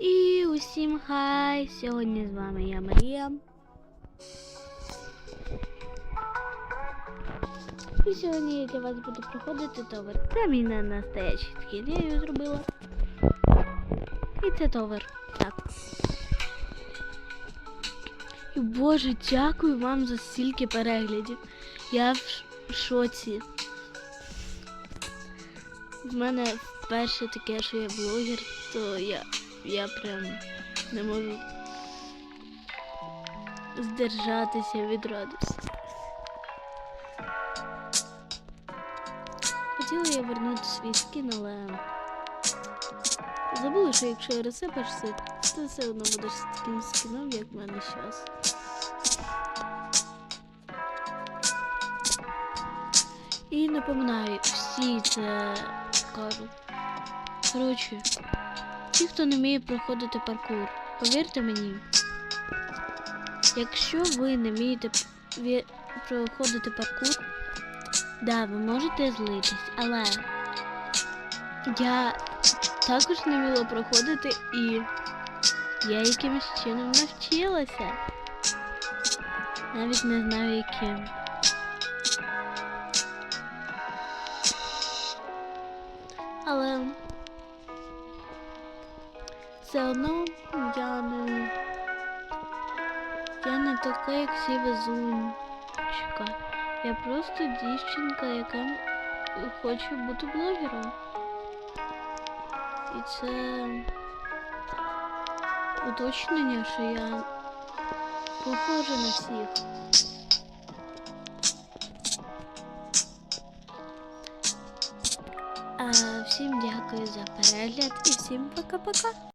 І усім хай! Сьогодні з вами я Марія. І сьогодні я для вас буду проходити товар. Це мій не настоящий скін, я його зробила. І це товар. Так. І боже, дякую вам за стільки переглядів. Я в шоці. В мене вперше таке, що я блогер, то я, я прям не можу здержатися від радості. Хотіла я вернути свій скін, але забула, що якщо розсипаєшся, то все одно будеш з таким скіном, як в мене зараз. І напоминаю, всі це кажуть. Коротше, ті, хто не вміє проходити паркур, повірте мені, якщо ви не вмієте проходити паркур, да, ви можете злитись, але я також не вміла проходити і я якимось чином навчилася. Навіть не знаю яким. Все одно я не. Я не така, як всі везунчика. Я просто дівчинка, яка хоче бути блогером. І це уточнення, що я похожа на всіх. А, всім дякую за перегляд і всім пока-пока.